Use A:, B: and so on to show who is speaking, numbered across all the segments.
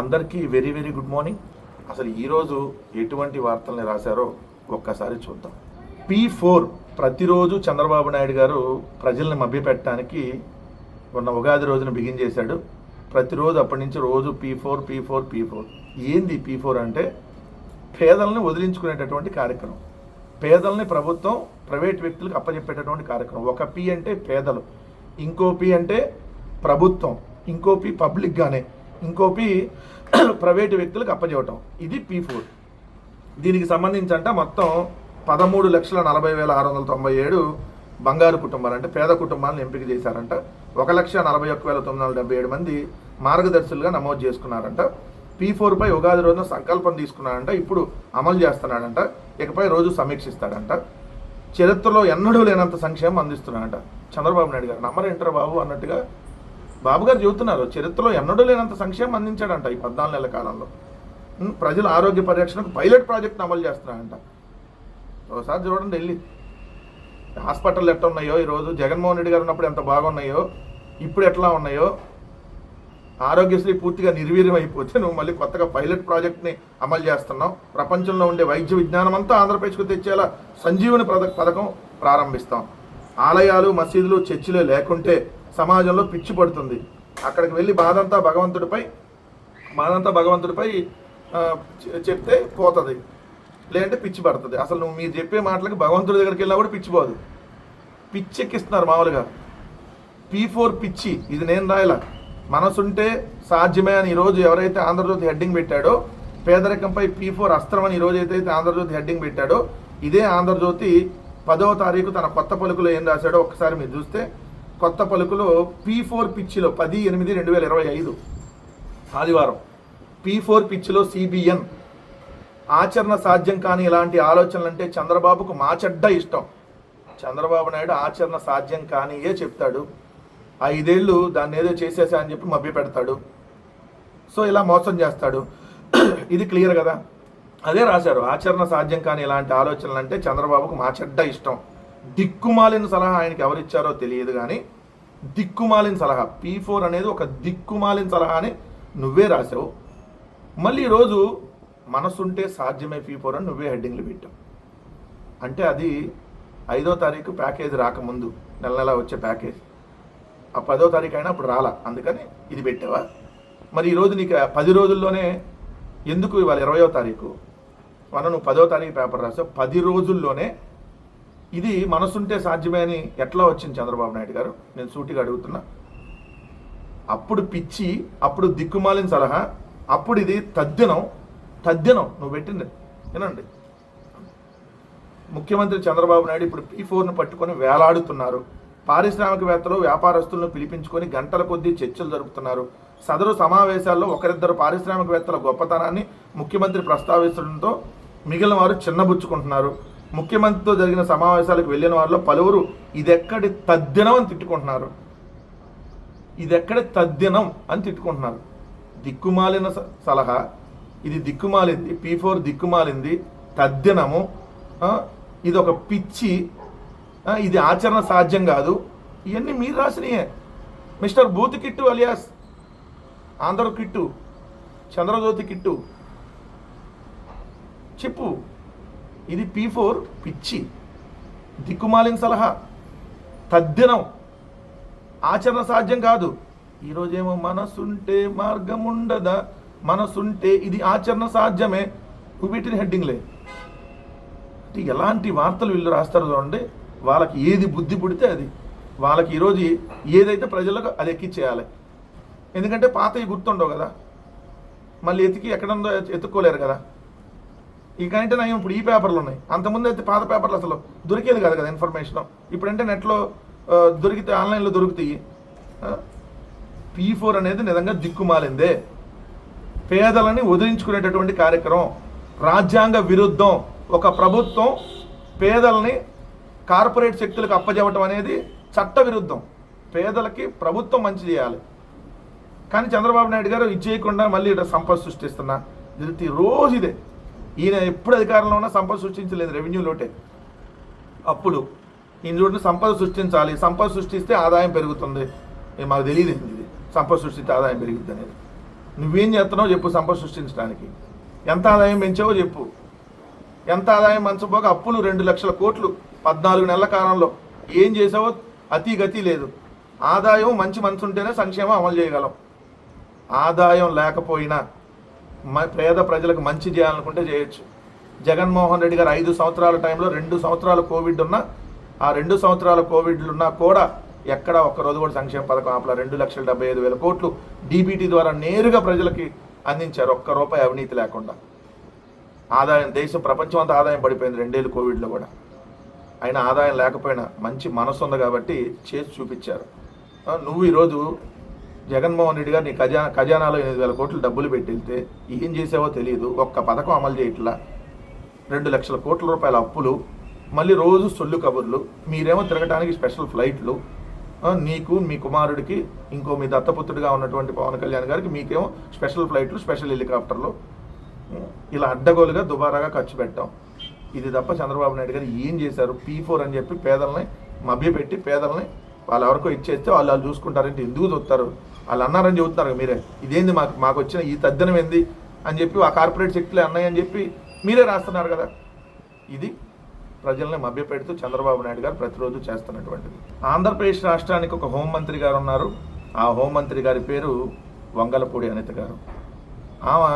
A: అందరికీ very very good morning. అసలు ఈరోజు ఎటువంటి వార్తల్ని రాశారో ఒక్కసారి చూద్దాం. పీ ఫోర్ ప్రతిరోజు చంద్రబాబు నాయుడు గారు ప్రజల్ని మభ్యపెట్టడానికి ఉన్న ఉగాది రోజున బిగిన్ చేశాడు. ప్రతిరోజు అప్పటి నుంచి రోజు P four P four P four ఏంది పీ ఫోర్ అంటే? పేదల్ని వదిలించుకునేటటువంటి కార్యక్రమం. పేదల్ని ప్రభుత్వం ప్రైవేట్ వ్యక్తులకు అప్పచెప్పేటటువంటి కార్యక్రమం. ఒక పి అంటే పేదలు ఇంకో పి అంటే ప్రభుత్వం ఇంకో పి పబ్లిక్గానే ఇంకోపి ప్రైవేటు వ్యక్తులకు అప్పచెప్పటం ఇది పి ఫోర్ దీనికి సంబంధించి అంట మొత్తం పదమూడు లక్షల నలభై వేల ఆరు వందల తొంభై ఏడు బంగారు కుటుంబాలు అంటే పేద కుటుంబాలను ఎంపిక చేశారంట. ఒక లక్ష నలభై ఒక్క వేల తొమ్మిది వందల డెబ్బై ఏడు మంది మార్గదర్శులుగా నమోదు చేసుకున్నారంట. పీ ఫోర్పై ఉగాది రోజున సంకల్పం తీసుకున్నాడంట ఇప్పుడు అమలు చేస్తున్నాడంట. ఇకపై రోజు సమీక్షిస్తాడంట. చరిత్రలో ఎన్నడూ లేనంత సంక్షేమం అందిస్తున్నాడంట. చంద్రబాబు నాయుడు గారు నమ్మరేంటారు బాబు అన్నట్టుగా బాబు గారు చెబుతున్నారు చరిత్రలో ఎన్నడూ లేనంత సంక్షేమం అందించాడంట ఈ పద్నాలుగు నెలల కాలంలో. ప్రజల ఆరోగ్య పరిరక్షణకు పైలట్ ప్రాజెక్ట్ అమలు చేస్తున్నాడంట ఒకసారి చూడండి వెళ్ళి. హాస్పిటల్ ఎట్లా ఉన్నాయో ఈరోజు జగన్మోహన్ రెడ్డి గారు ఉన్నప్పుడు ఎంత బాగున్నాయో ఇప్పుడు ఎట్లా ఉన్నాయో ఆరోగ్యశ్రీ పూర్తిగా నిర్వీర్యం అయిపోతే నువ్వు మళ్ళీ కొత్తగా పైలట్ ప్రాజెక్ట్ని అమలు చేస్తున్నావు. ప్రపంచంలో ఉండే వైద్య విజ్ఞానం అంతా ఆంధ్రప్రదేశ్కు తెచ్చేలా సంజీవని పథకం ప్రారంభిస్తాం. ఆలయాలు మసీదులు చర్చిలు లేకుంటే సమాజంలో పిచ్చి పడుతుంది. అక్కడికి వెళ్ళి బాధంతా భగవంతుడిపై బాధంతా భగవంతుడిపై చెప్తే పోతుంది. లేదంటే పిచ్చి పడుతుంది. అసలు నువ్వు మీరు చెప్పే మాటలకు భగవంతుడి దగ్గరికి వెళ్ళినా కూడా పిచ్చిపోదు పిచ్చి ఎక్కిస్తున్నారు మామూలుగా. పీ ఫోర్ పిచ్చి ఇది నేను రాయలా. మనసుంటే సాధ్యమే అని ఈరోజు ఎవరైతే ఆంధ్రజ్యోతి హెడ్డింగ్ పెట్టాడో పేదరికంపై పీ ఫోర్ అస్త్రం అని ఈరోజు అయితే ఆంధ్రజ్యోతి హెడ్డింగ్ పెట్టాడో ఇదే ఆంధ్రజ్యోతి పదవ తారీఖు తన కొత్త పలుకులో ఏం రాశాడో ఒకసారి మీరు చూస్తే కొత్త పలుకులో పీ ఫోర్ పిచ్చిలో పది ఎనిమిది రెండు వేల ఇరవై ఐదు. ఆదివారం. పీ ఫోర్ పిచ్చిలో సిబిఎన్ ఆచరణ సాధ్యం కాని ఇలాంటి ఆలోచనలంటే చంద్రబాబుకు మా చెడ్డ ఇష్టం. చంద్రబాబు నాయుడు ఆచరణ సాధ్యం కానియే చెప్తాడు. ఐదేళ్ళు దాన్ని ఏదో చేసేసా అని చెప్పి మభ్య పెడతాడు. సో ఇలా మోసం చేస్తాడు. ఇది క్లియర్ కదా? అదే రాశారు. ఆచరణ సాధ్యం కాని ఇలాంటి ఆలోచనలు అంటే చంద్రబాబుకు మా చెడ్డ ఇష్టం. దిక్కుమాలిన సలహా ఆయనకి ఎవరిచ్చారో తెలియదు కానీ దిక్కుమాలిన సలహా పీ ఫోర్ అనేది ఒక దిక్కుమాలిన సలహా అని నువ్వే రాసావు మళ్ళీ ఈరోజు మనసుంటే సాధ్యమే పీ ఫోర్ అని నువ్వే హెడ్డింగ్లు పెట్టావు. అంటే అది ఐదో తారీఖు ప్యాకేజ్ రాకముందు నెల నెల వచ్చే ప్యాకేజ్. ఆ పదో తారీఖు అయినా అప్పుడు రాలా అందుకని ఇది పెట్టావా? మరి ఈరోజు నీకు పది రోజుల్లోనే ఎందుకు ఇవాళ ఇరవయో తారీఖు? మనం నువ్వు పదో తారీఖు పేపర్ రాసావు పది రోజుల్లోనే ఇది మనసుంటే సాధ్యమే అని ఎట్లా వచ్చింది చంద్రబాబు నాయుడు గారు? నేను సూటిగా అడుగుతున్నా. అప్పుడు పిచ్చి అప్పుడు దిక్కుమాలిన సలహా అప్పుడు ఇది తద్దినం తద్దినం. నువ్వు పెట్టింది. వినండి. ముఖ్యమంత్రి చంద్రబాబు నాయుడు ఇప్పుడు పీ ఫోర్ను పట్టుకొని వేలాడుతున్నారు. పారిశ్రామికవేత్తలు వ్యాపారస్తులను పిలిపించుకొని గంటల కొద్దీ చర్చలు జరుపుతున్నారు. సదరు సమావేశాల్లో ఒకరిద్దరు పారిశ్రామికవేత్తల గొప్పతనాన్ని ముఖ్యమంత్రి ప్రస్తావించడంతో మిగిలిన వారు చిన్నబుచ్చుకుంటున్నారు. ముఖ్యమంత్రితో జరిగిన సమావేశాలకు వెళ్ళిన వారిలో పలువురు ఇదెక్కడి తద్దినం అని తిట్టుకుంటున్నారు. ఇదెక్కడి తద్దినం అని తిట్టుకుంటున్నారు. దిక్కుమాలిన స- సలహా. ఇది దిక్కుమాలింది పీ ఫోర్ దిక్కుమాలింది తద్దినము. ఇది ఒక పిచ్చి. ఇది ఆచరణ సాధ్యం కాదు. ఇవన్నీ మీరు రాసినయే. Mister booth Kittu alias Andhra Kittu Chandrajyothi Kittu. చెప్పు. ఇది పీ ఫోర్ పిచ్చి. దిక్కుమాలిన సలహా. తద్దినం. ఆచరణ సాధ్యం కాదు. ఈరోజేమో మనసుంటే మార్గం ఉండదా మనసుంటే ఇది ఆచరణ సాధ్యమే. నువ్వు పెట్టిన హెడ్డింగ్లే. అంటే ఎలాంటి వార్తలు వీళ్ళు రాస్తారు చూడండి. వాళ్ళకి ఏది బుద్ధి పుడితే అది. వాళ్ళకి ఈరోజు ఏదైతే ప్రజలకు అది ఎక్కిచ్చేయాలి. ఎందుకంటే పాతవి గుర్తుండవు కదా. మళ్ళీ ఎతికి ఎక్కడందో ఎత్తుక్కోలేరు కదా. ఇంకంటే నేను ఇప్పుడు ఈ పేపర్లు ఉన్నాయి. అంతకుముందు అయితే పాత పేపర్లు అసలు దొరికేది కాదు కదా ఇన్ఫర్మేషన్ ఇప్పుడంటే నెట్లో దొరికితే ఆన్లైన్లో దొరుకుతాయి. పీ ఫోర్ అనేది నిజంగా దిక్కుమాలిందే. పేదలని వదిలించుకునేటటువంటి కార్యక్రమం. రాజ్యాంగ విరుద్ధం. ఒక ప్రభుత్వం పేదలని కార్పొరేట్ శక్తులకు అప్పచెప్పటం అనేది చట్ట విరుద్ధం. పేదలకి ప్రభుత్వం మంచి చేయాలి. కానీ చంద్రబాబు నాయుడు గారు ఇది చేయకుండా మళ్ళీ ఇక్కడ సంపద సృష్టిస్తున్నా. ఇది రోజు ఇదే. ఈయన ఎప్పుడు అధికారంలో ఉన్నా సంపద సృష్టించలేదు రెవెన్యూ లోటే. అప్పుడు ఈయన చూడండి సంపద సృష్టించాలి. సంపద సృష్టిస్తే ఆదాయం పెరుగుతుంది. మాకు తెలియదు ఇది. సంపద సృష్టిస్తే ఆదాయం పెరుగుద్ది అనేది. నువ్వేం చేస్తున్నావు చెప్పు సంపద సృష్టించడానికి. ఎంత ఆదాయం పెంచావో చెప్పు. ఎంత ఆదాయం మంచపోక అప్పులు రెండు లక్షల కోట్లు పద్నాలుగు నెలల కాలంలో. ఏం చేసావో అతి గతి లేదు. ఆదాయం మంచి మనసు ఉంటేనే సంక్షేమం అమలు చేయగలం. ఆదాయం లేకపోయినా పేద ప్రజలకు మంచి చేయాలనుకుంటే చేయొచ్చు. జగన్మోహన్ రెడ్డి గారు ఐదు సంవత్సరాల టైంలో రెండు సంవత్సరాలు కోవిడ్ ఉన్నా ఆ రెండు సంవత్సరాల కోవిడ్లు ఉన్నా కూడా ఎక్కడ ఒక్క రోజు కూడా సంక్షేమ పథకం ఆపల. రెండు లక్షల డెబ్బై ఐదు వేల కోట్లు డీబీటీ ద్వారా నేరుగా ప్రజలకి అందించారు. ఒక్క రూపాయి అవినీతి లేకుండా. ఆదాయం దేశం ప్రపంచం అంతా ఆదాయం పడిపోయింది రెండేళ్ళు కోవిడ్లో కూడా. అయినా ఆదాయం లేకపోయినా మంచి మనసు ఉంది కాబట్టి చేసి చూపించారు. నువ్వు ఈరోజు జగన్మోహన్ రెడ్డి గారు నీ ఖజా ఖజానాలో ఎనిమిది వేల కోట్లు డబ్బులు పెట్టితే ఏం చేసావో తెలియదు. ఒక్క పథకం అమలు చేయట్లా. రెండు లక్షల కోట్ల రూపాయల అప్పులు మళ్ళీ రోజు సొల్లు కబుర్లు మీరేమో తిరగడానికి స్పెషల్ ఫ్లైట్లు నీకు మీ కుమారుడికి ఇంకో మీ దత్తపుత్రుడిగా ఉన్నటువంటి పవన్ కళ్యాణ్ గారికి మీకేమో స్పెషల్ ఫ్లైట్లు స్పెషల్ హెలికాప్టర్లు. ఇలా అడ్డగోలుగా దుబారాగా ఖర్చు పెట్టాం. ఇది తప్ప చంద్రబాబు నాయుడు గారు ఏం చేశారు? పీ ఫోర్ అని చెప్పి పేదల్ని మభ్యపెట్టి పేదల్ని వాళ్ళు ఎవరికో ఇచ్చేస్తే వాళ్ళు వాళ్ళు చూసుకుంటారంటే ఎందుకు చూస్తారు? వాళ్ళు అన్నారని చెబుతున్నారు మీరే. ఇదేంది మాకు మాకు వచ్చిన ఈ తద్దనం ఏంది అని చెప్పి ఆ కార్పొరేట్ శక్తులే అన్నాయి అని చెప్పి మీరే రాస్తున్నారు కదా. ఇది ప్రజల్ని మభ్యపెడుతూ చంద్రబాబు నాయుడు గారు ప్రతిరోజు చేస్తున్నటువంటిది. ఆంధ్రప్రదేశ్ రాష్ట్రానికి ఒక హోంమంత్రి గారు ఉన్నారు. ఆ హోంమంత్రి గారి పేరు వంగలపూడి అనిత గారు. ఆమె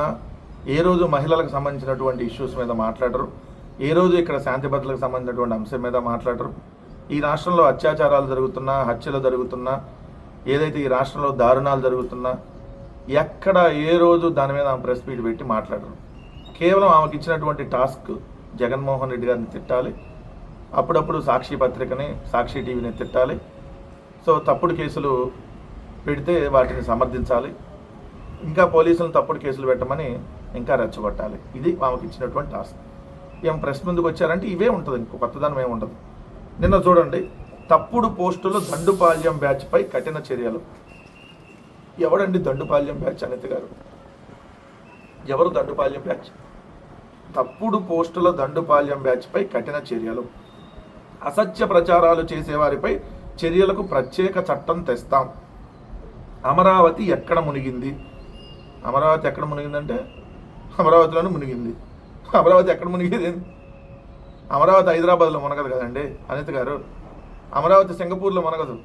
A: ఏ రోజు మహిళలకు సంబంధించినటువంటి ఇష్యూస్ మీద మాట్లాడరు. ఏ రోజు ఇక్కడ శాంతి భద్రతలకు సంబంధించినటువంటి అంశం మీద మాట్లాడరు. ఈ రాష్ట్రంలో అత్యాచారాలు జరుగుతున్నా హత్యలు జరుగుతున్నా ఏదైతే ఈ రాష్ట్రంలో దారుణాలు జరుగుతున్నా ఎక్కడ ఏ రోజు దాని మీద ఆమె ప్రెస్ మీట్ పెట్టి మాట్లాడరు. కేవలం ఆమెకి ఇచ్చినటువంటి టాస్క్ జగన్మోహన్ రెడ్డి గారిని తిట్టాలి. అప్పుడప్పుడు సాక్షి పత్రికని సాక్షి టీవీని తిట్టాలి. సో తప్పుడు కేసులు పెడితే వాటిని సమర్థించాలి. ఇంకా పోలీసులను తప్పుడు కేసులు పెట్టమని ఇంకా రెచ్చగొట్టాలి. ఇది ఆమెకి ఇచ్చినటువంటి టాస్క్. ఏం ప్రెస్ ముందుకు వచ్చారంటే ఇవే ఉంటుంది ఇంకో కొత్తదనం ఏమి ఉండదు. నిన్న చూడండి తప్పుడు పోస్టులు దండుపాల్యం బ్యాచ్పై కఠిన చర్యలు. ఎవడండి దండుపాల్యం బ్యాచ్ అనిత గారు? ఎవరు దండుపాల్యం బ్యాచ్? తప్పుడు పోస్టుల దండుపాల్యం బ్యాచ్పై కఠిన చర్యలు. అసత్య ప్రచారాలు చేసేవారిపై చర్యలకు ప్రత్యేక చట్టం తెస్తాం. అమరావతి ఎక్కడ మునిగింది? అమరావతి ఎక్కడ మునిగిందంటే? అమరావతిలోనే మునిగింది. అమరావతి ఎక్కడ మునిగేది? అమరావతి హైదరాబాద్లో మునగదు కదండి అనిత గారు. అమరావతి సింగపూర్లో మునగదు.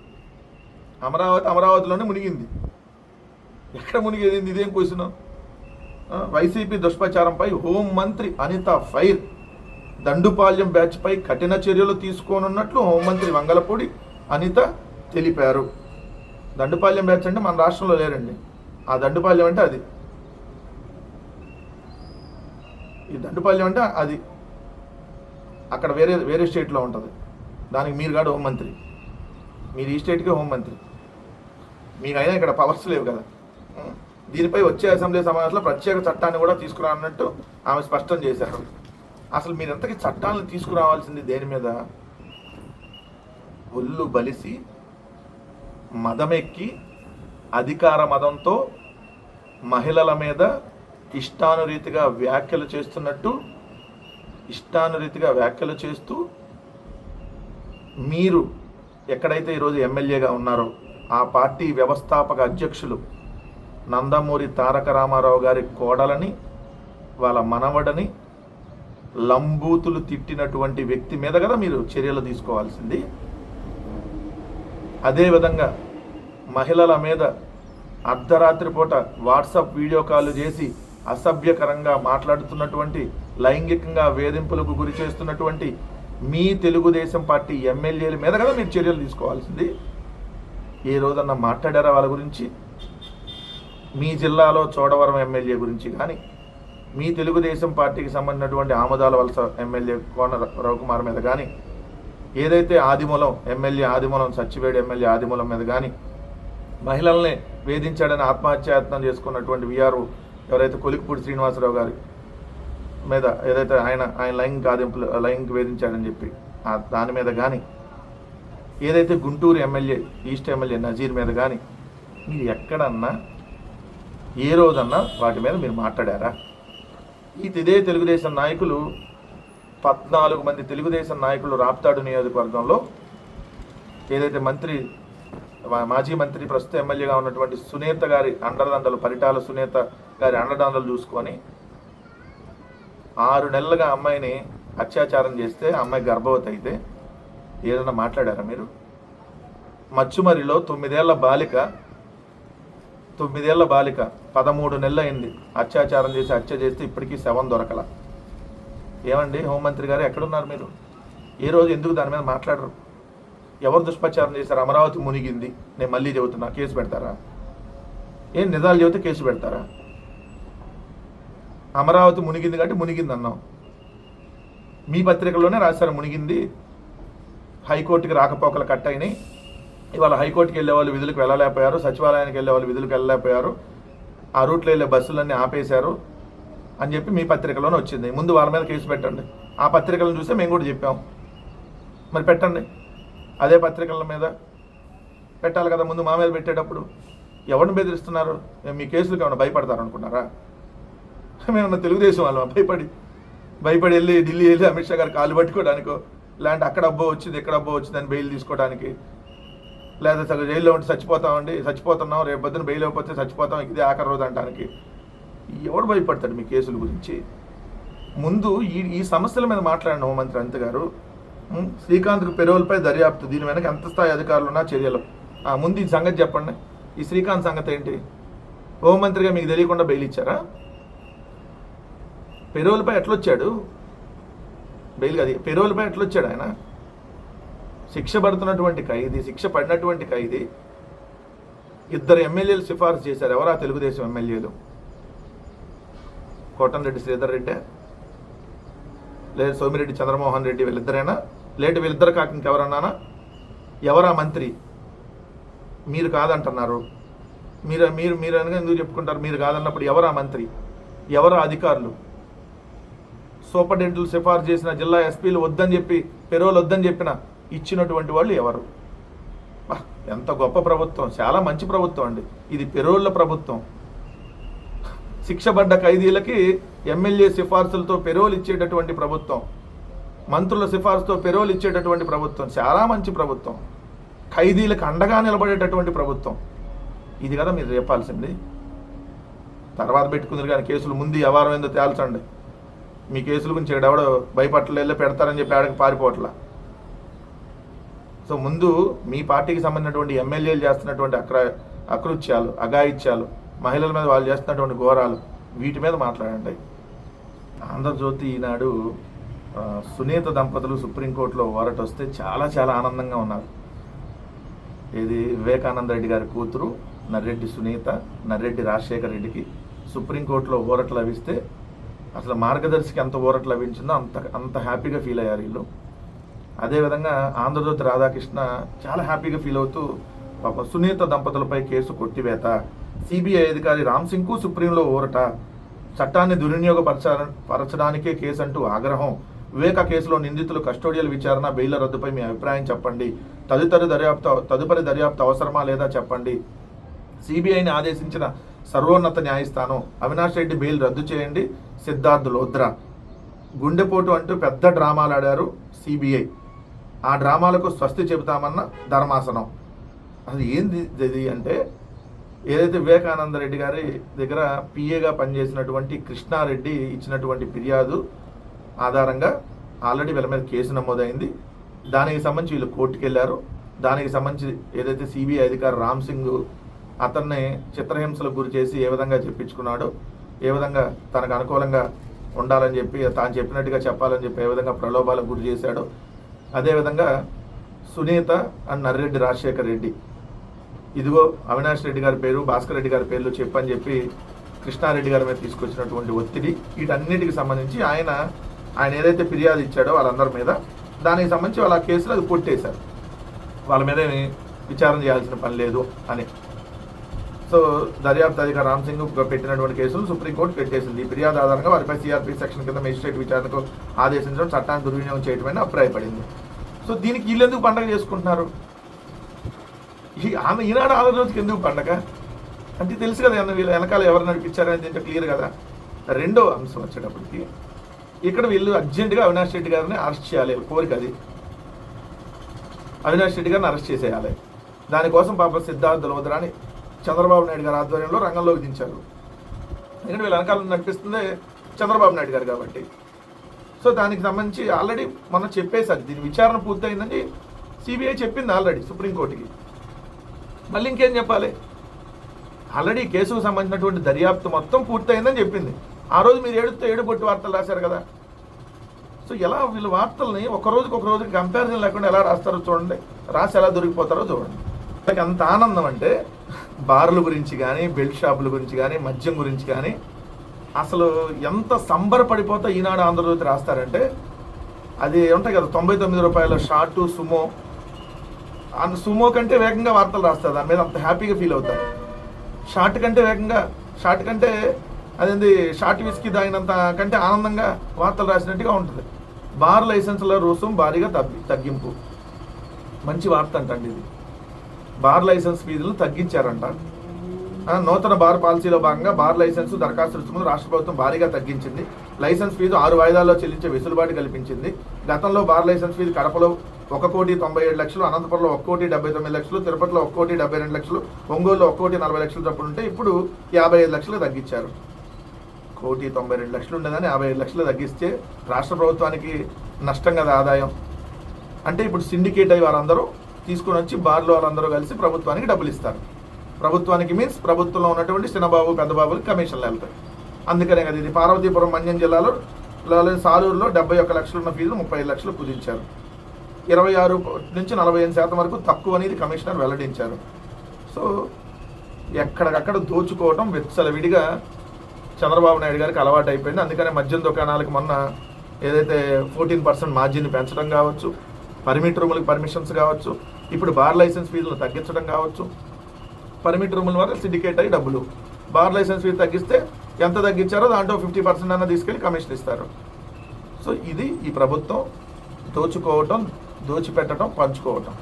A: అమరావతి అమరావతిలోనే మునిగింది. ఎక్కడ మునిగేది? ఇదేం క్వశ్చన్ వైసీపీ దుష్ప్రచారంపై హోం మంత్రి అనిత ఫైర్ దండుపాల్యం బ్యాచ్పై కఠిన చర్యలు తీసుకోనున్నట్లు హోంమంత్రి వంగలపూడి అనిత తెలిపారు. దండుపాల్యం బ్యాచ్ అంటే మన రాష్ట్రంలో లేరండి. ఆ దండుపాల్యం అంటే అది. ఈ దండుపాల్యం అంటే అది. అక్కడ వేరే వేరే స్టేట్లో ఉంటుంది. దానికి మీరు కాడు హోంమంత్రి. మీరు ఈ స్టేట్కే హోంమంత్రి. మీకైనా అయినా ఇక్కడ పవర్స్ లేవు కదా. దీనిపై వచ్చే అసెంబ్లీ సమావేశంలో ప్రత్యేక చట్టాన్ని కూడా తీసుకురానున్నట్టు ఆమె స్పష్టం చేశారు. అసలు మీరు ఎంతకి చట్టాలను తీసుకురావాల్సింది దేని మీద? ఒళ్ళు బలిసి మదమెక్కి అధికార మదంతో మహిళల మీద ఇష్టానురీతిగా వ్యాఖ్యలు చేస్తున్నట్టు ఇష్టానురీతిగా వ్యాఖ్యలు చేస్తూ మీరు ఎక్కడైతే ఈరోజు ఎమ్మెల్యేగా ఉన్నారో ఆ పార్టీ వ్యవస్థాపక అధ్యక్షులు నందమూరి తారక రామారావు గారి కోడలని వాళ్ళ మనవడని లంబూతులు తిట్టినటువంటి వ్యక్తి మీద కదా మీరు చర్యలు తీసుకోవాల్సింది. అదేవిధంగా మహిళల మీద అర్ధరాత్రి పూట వాట్సాప్ వీడియో కాల్ చేసి అసభ్యకరంగా మాట్లాడుతున్నటువంటి లైంగికంగా వేధింపులకు గురి చేస్తున్నటువంటి మీ తెలుగుదేశం పార్టీ ఎమ్మెల్యేల మీద కదా మీరు చర్యలు తీసుకోవాల్సింది. ఏ రోజన్నా మాట్లాడారా వాళ్ళ గురించి? మీ జిల్లాలో చోడవరం ఎమ్మెల్యే గురించి కానీ మీ తెలుగుదేశం పార్టీకి సంబంధించినటువంటి ఆమదాల వలస ఎమ్మెల్యే కోన రవికుమార్ మీద కానీ ఏదైతే ఆదిమూలం ఎమ్మెల్యే ఆదిమూలం సచ్చివేడు ఎమ్మెల్యే ఆదిమూలం మీద కానీ మహిళల్ని వేధించాడని ఆత్మహత్యాయత్నం చేసుకున్నటువంటి విఆర్ఓ ఎవరైతే కొలికిపూడి శ్రీనివాసరావు గారు మీద ఏదైతే ఆయన ఆయన లైంగిక ఆదింపులు లైంగిక వేధించాడని చెప్పి దాని మీద కానీ ఏదైతే Guntur MLA east MLA Nazeer మీద కానీ మీరు ఎక్కడన్నా ఏ రోజన్నా వాటి మీద మీరు మాట్లాడారా? ఈ ఇదే తెలుగుదేశం నాయకులు పద్నాలుగు మంది తెలుగుదేశం నాయకులు రాప్తాడు నియోజకవర్గంలో ఏదైతే మంత్రి మాజీ మంత్రి ప్రస్తుత ఎమ్మెల్యేగా ఉన్నటువంటి సునీత గారి అండదండలు పరిటాల సునీత గారి అండదండలు చూసుకొని ఆరు నెలలుగా అమ్మాయిని అత్యాచారం చేస్తే అమ్మాయి గర్భవతి అయితే ఏదైనా మాట్లాడారా మీరు? మచ్చుమరిలో తొమ్మిదేళ్ళ బాలిక తొమ్మిదేళ్ళ బాలిక పదమూడు నెలలు అయింది అత్యాచారం చేసి హత్య చేస్తే ఇప్పటికీ శవం దొరకల. ఏమండి హోంమంత్రి గారు ఎక్కడున్నారు మీరు? ఏ రోజు ఎందుకు దాని మీద మాట్లాడరు? ఎవరు దుష్ప్రచారం చేశారు? అమరావతి మునిగింది. నేను మళ్ళీ చెబుతున్నా కేసు పెడతారా? ఏం నిజాలు చెబితే కేసు పెడతారా? అమరావతి మునిగింది కాబట్టి మునిగింది అన్నాం. మీ పత్రికలోనే రాశారు మునిగింది. హైకోర్టుకి రాకపోకలు కట్ అయినాయి. ఇవాళ హైకోర్టుకి వెళ్ళే వాళ్ళు విధులకు వెళ్ళలేకపోయారు. సచివాలయానికి వెళ్ళే వాళ్ళు విధులకు వెళ్ళలేకపోయారు. ఆ రూట్లో వెళ్ళే బస్సులన్నీ ఆపేశారు అని చెప్పి మీ పత్రికలోనే వచ్చింది. ముందు వాళ్ళ మీద కేసు పెట్టండి. ఆ పత్రికలను చూస్తే మేము కూడా చెప్పాం. మరి పెట్టండి. అదే పత్రికల మీద పెట్టాలి కదా ముందు మా మీద పెట్టేటప్పుడు. ఎవరిని బెదిరిస్తున్నారు? మేము మీ కేసులకు ఏమైనా భయపడతారు అనుకున్నారా తెలుగుదేశం వాళ్ళం భయపడి భయపడి వెళ్ళి ఢిల్లీ వెళ్ళి అమిత్ షా గారు కాలు పట్టుకోవడానికో లేదంటే అక్కడ అబ్బో వచ్చింది ఎక్కడ అబ్బో వచ్చింది అని బెయిల్ తీసుకోవడానికి లేదా సగం జైల్లో ఉంటే చచ్చిపోతామండి చచ్చిపోతున్నాం రేపు పొద్దున బెయిల్ అయిపోతే చచ్చిపోతాం ఇది ఆఖరి రోజు అంటానికి. ఎవడు భయపడతాడు మీ కేసుల గురించి? ముందు ఈ ఈ సమస్యల మీద మాట్లాడిన హోంమంత్రి అంత గారు. ఉం, శ్రీకాంత్కు పెరోల్పై దర్యాప్తు దీని వెనక ఎంత స్థాయి అధికారులు ఉన్నా చర్యలు. ఆ, ముందు ఈ సంగతి చెప్పండి. ఈ శ్రీకాంత్ సంగతి ఏంటి? హోంమంత్రిగా మీకు తెలియకుండా బెయిల్ ఇచ్చారా? పెరోల్పై ఎట్లొచ్చాడు బెయిల్ కాదు పెరోల్పై ఎట్లొచ్చాడు ఆయన. శిక్ష పడుతున్నటువంటి ఖైదీ శిక్ష పడినటువంటి ఖైదీ ఇద్దరు ఎమ్మెల్యేలు సిఫార్సు చేశారు. ఎవరా తెలుగుదేశం ఎమ్మెల్యేలు? కోటంరెడ్డి శ్రీధర్ రెడ్డి? లేదు సోమిరెడ్డి చంద్రమోహన్ రెడ్డి వీళ్ళిద్దరేనా? లేటు వీళ్ళిద్దరు కాక ఇంకెవరన్నానా? ఎవరా మంత్రి? మీరు కాదంటున్నారు. మీరు మీరు మీరు అనగా ఎందుకు చెప్పుకుంటారు? మీరు కాదన్నప్పుడు ఎవరా మంత్రి? ఎవరా అధికారులు? సూపరింటెండెంట్లు సిఫార్సు చేసిన జిల్లా ఎస్పీలు వద్దని చెప్పి పెరోలు వద్దని చెప్పిన ఇచ్చినటువంటి వాళ్ళు ఎవరు? ఎంత గొప్ప ప్రభుత్వం. చాలా మంచి ప్రభుత్వం అండి. ఇది పెరోళ్ళ ప్రభుత్వం. శిక్షపడ్డ ఖైదీలకి ఎమ్మెల్యే సిఫార్సులతో పెరోల్ ఇచ్చేటటువంటి ప్రభుత్వం. మంత్రుల సిఫార్సుతో పెరోల్ ఇచ్చేటటువంటి ప్రభుత్వం. చాలా మంచి ప్రభుత్వం. ఖైదీలకు అండగా నిలబడేటటువంటి ప్రభుత్వం. ఇది కదా మీరు చెప్పాల్సింది. తర్వాత పెట్టుకుందరు కానీ కేసులు ముందు వ్యవహారం ఏందో తేల్చండి. మీ కేసుల గురించి ఇక్కడ ఎవడో పెడతారని చెప్పి ఆడకి పారిపోవట్లా. సో ముందు మీ పార్టీకి సంబంధించినటువంటి ఎమ్మెల్యేలు చేస్తున్నటువంటి అక్ర అకృత్యాలు అఘాయిత్యాలు మహిళల మీద వాళ్ళు చేస్తున్నటువంటి ఘోరాలు వీటి మీద మాట్లాడండి. ఆంధ్రజ్యోతి ఈనాడు సునీత దంపతులు సుప్రీంకోర్టులో ఓరట వస్తే చాలా చాలా ఆనందంగా ఉన్నారు. ఇది వివేకానంద రెడ్డి గారి కూతురు నర్రెడ్డి సునీత నర్రెడ్డి రాజశేఖర రెడ్డికి సుప్రీంకోర్టులో ఊరట లభిస్తే అసలు మార్గదర్శికి ఎంత ఊరట లభించిందో అంత అంత హ్యాపీగా ఫీల్ అయ్యారు వీళ్ళు. అదేవిధంగా ఆంధ్రజ్యోతి రాధాకృష్ణ చాలా హ్యాపీగా ఫీల్ అవుతూ పాప సునీత దంపతులపై కేసు కొట్టివేత. సిబిఐ అధికారి రామ్ సింగ్కు సుప్రీంలో ఊరట. చట్టాన్ని దుర్వినియోగపరచ పరచడానికే కేసు అంటూ ఆగ్రహం. వివేక కేసులో నిందితులు కస్టోడియల్ విచారణ బెయిల్ రద్దుపై మీ అభిప్రాయం చెప్పండి. తదుపరి దర్యాప్తు తదుపరి దర్యాప్తు అవసరమా లేదా చెప్పండి. సిబిఐని ఆదేశించిన సర్వోన్నత న్యాయస్థానం అవినాష్ రెడ్డి బెయిల్ రద్దు చేయండి. సిద్ధార్థ్ లోద్రా. గుండెపోటు అంటూ పెద్ద డ్రామాలు ఆడారు సిబిఐ. ఆ డ్రామాలకు స్వస్తి చెబుతామన్న ధర్మాసనం. అది ఏంది ఇది అంటే ఏదైతే వివేకానంద రెడ్డి గారి దగ్గర పిఏగా పనిచేసినటువంటి కృష్ణారెడ్డి ఇచ్చినటువంటి ఫిర్యాదు ఆధారంగా ఆల్రెడీ వీళ్ళ మీద కేసు నమోదైంది. దానికి సంబంధించి వీళ్ళు కోర్టుకు వెళ్ళారు దానికి సంబంధించి ఏదైతే సిబిఐ అధికారి రామ్ సింగ్ అతన్ని చిత్రహింసలకు గురి చేసి ఏ విధంగా చెప్పించుకున్నాడో ఏ విధంగా తనకు అనుకూలంగా ఉండాలని చెప్పి తాను చెప్పినట్టుగా చెప్పాలని చెప్పి ఏ విధంగా ప్రలోభాలకు గురి చేశాడు అదేవిధంగా సునీత అండ్ నర్రెడ్డి రాజశేఖర్ రెడ్డి. ఇదిగో అవినాష్ రెడ్డి గారి పేరు భాస్కర్ రెడ్డి గారి పేర్లు చెప్పని చెప్పి కృష్ణారెడ్డి గారి మీద తీసుకొచ్చినటువంటి ఒత్తిడి వీటన్నిటికి సంబంధించి ఆయన ఆయన ఏదైతే ఫిర్యాదు ఇచ్చాడో వాళ్ళందరి మీద దానికి సంబంధించి వాళ్ళ కేసులు అది కొట్టేశారు. వాళ్ళ మీద విచారణ చేయాల్సిన పని లేదు అని. సో దర్యాప్తు అధికారి రామ్ సింగ్ పెట్టినటువంటి కేసులు సుప్రీంకోర్టు పెట్టేసింది. ఫిర్యాదు ఆధారంగా వారిపై సిఆర్పీ సెక్షన్ కింద మెజిస్ట్రేట్ విచారణకు ఆదేశించడం చట్టాన్ని దుర్వినియోగం చేయడమని అభిప్రాయపడింది. సో దీనికి వీళ్ళెందుకు పండగ చేసుకుంటున్నారు? ఈ ఆమె ఈనాడు ఆంధ్రజ్యోతికి ఎందుకు పండగ? అంటే తెలుసు కదా అన్న వీళ్ళ వెనకాల ఎవరు నడిపించారని దీంట్లో క్లియర్ కదా? రెండో అంశం వచ్చేటప్పటికి ఇక్కడ వీళ్ళు అర్జెంటుగా అవినాష్ రెడ్డి గారిని అరెస్ట్ చేయాలి. కోరిక అది. అవినాష్ రెడ్డి గారిని అరెస్ట్ చేసేయాలి. దానికోసం పాప సిద్ధార్థ లోద్రాని చంద్రబాబు నాయుడు గారి ఆధ్వర్యంలో రంగంలోకి దించారు. ఎందుకంటే వీళ్ళ వెనకాల నడిపిస్తుంది చంద్రబాబు నాయుడు గారు కాబట్టి. సో దానికి సంబంధించి ఆల్రెడీ మనం చెప్పేసారు దీని విచారణ పూర్తయిందని సిబిఐ చెప్పింది ఆల్రెడీ సుప్రీంకోర్టుకి. మళ్ళీ ఇంకేం చెప్పాలి? ఆల్రెడీ కేసుకు సంబంధించినటువంటి దర్యాప్తు మొత్తం పూర్తయిందని చెప్పింది. ఆ రోజు మీరు ఏడుతో ఏడు పొట్టి వార్తలు రాశారు కదా. సో ఎలా వీళ్ళ వార్తల్ని ఒక రోజుకి ఒక రోజుకి కంపారిజన్ లేకుండా ఎలా రాస్తారో చూడండి. రాసి ఎలా దొరికిపోతారో చూడండి. నాకు అంత ఆనందం అంటే బార్ల గురించి కానీ బెల్ట్ షాపుల గురించి కానీ మద్యం గురించి కానీ అసలు ఎంత సంబరపడిపోతా ఈనాడు ఆంధ్రజ్యోతి రాస్తారంటే అది ఉంటాయి కదా తొంభై తొమ్మిది రూపాయల షార్ట్ సుమో. అంత సుమో కంటే వేగంగా వార్తలు రాస్తారు దాని మీద అంత హ్యాపీగా ఫీల్ అవుతారు. షార్ట్ కంటే వేగంగా షార్ట్ కంటే అదేంది షార్ట్ విస్కీ తాగినంత కంటే ఆనందంగా వార్తలు రాసినట్టుగా ఉంటుంది. బార్ లైసెన్సుల రుసుం భారీగా తగ్గి తగ్గింపు. మంచి వార్త అంటండి ఇది. బార్ లైసెన్స్ ఫీజులను తగ్గించారంట. నూతన బార్ పాలసీలో భాగంగా బార్ లైసెన్స్ దరఖాస్తు రుసుమును రాష్ట్ర ప్రభుత్వం భారీగా తగ్గించింది. లైసెన్స్ ఫీజు ఆరు వాయిదాల్లో చెల్లించే వెసులుబాటు కల్పించింది. గతంలో బార్ లైసెన్స్ ఫీజు కడపలో ఒక కోటి తొంభై ఏడు లక్షలు అనంతపురంలో ఒక కోటి డెబ్బై తొమ్మిది లక్షలు తిరుపతిలో ఒక కోటి డెబ్బై రెండు లక్షలు ఒంగోలులో ఒక కోటి నలభై లక్షలు చొప్పున ఉంటే ఇప్పుడు యాభై ఐదు లక్షలు తగ్గించారు. కోటి తొంభై రెండు లక్షలు ఉండేదని యాభై ఐదు లక్షలు తగ్గిస్తే రాష్ట్ర ప్రభుత్వానికి నష్టం కదా ఆదాయం. అంటే ఇప్పుడు సిండికేట్ అయ్యి వారందరూ తీసుకొని వచ్చి బార్లో వాళ్ళందరూ కలిసి ప్రభుత్వానికి డబ్బులు ఇస్తారు. ప్రభుత్వానికి మీన్స్ ప్రభుత్వంలో ఉన్నటువంటి చిన్నబాబు పెద్దబాబులకి కమిషన్లు వెళ్తాయి. అందుకనే కదా ఇది పార్వతీపురం మన్యం జిల్లాలో సాలూరులో డెబ్బై ఒక్క లక్షలు ఉన్న ఫీజు ముప్పై లక్షలు కుదించారు. ఇరవై ఆరు నుంచి నలభై ఎనిమిది శాతం వరకు తక్కువ అనేది కమిషనర్ వెల్లడించారు. సో ఎక్కడికక్కడ దోచుకోవటం విడిగా చంద్రబాబు నాయుడు గారికి అలవాటు అయిపోయింది. అందుకనే మద్యం దుకాణాలకు మొన్న ఏదైతే ఫోర్టీన్ పర్సెంట్ మార్జిన్ పెంచడం కావచ్చు పర్మిట్ రూములకు పర్మిషన్స్ కావచ్చు ఇప్పుడు బార్ లైసెన్స్ ఫీజులు తగ్గించడం కావచ్చు. పర్మిట్ రూముల వల్ల సిండికేట్ అయ్యి డబ్బులు. బార్ లైసెన్స్ ఫీజు తగ్గిస్తే ఎంత తగ్గించారో దాంట్లో ఫిఫ్టీ పర్సెంట్ అన్న తీసుకెళ్ళి కమిషన్ ఇస్తారు. సో ఇది ఈ ప్రభుత్వం దోచుకోవటం దోచిపెట్టడం పంచుకోవటం.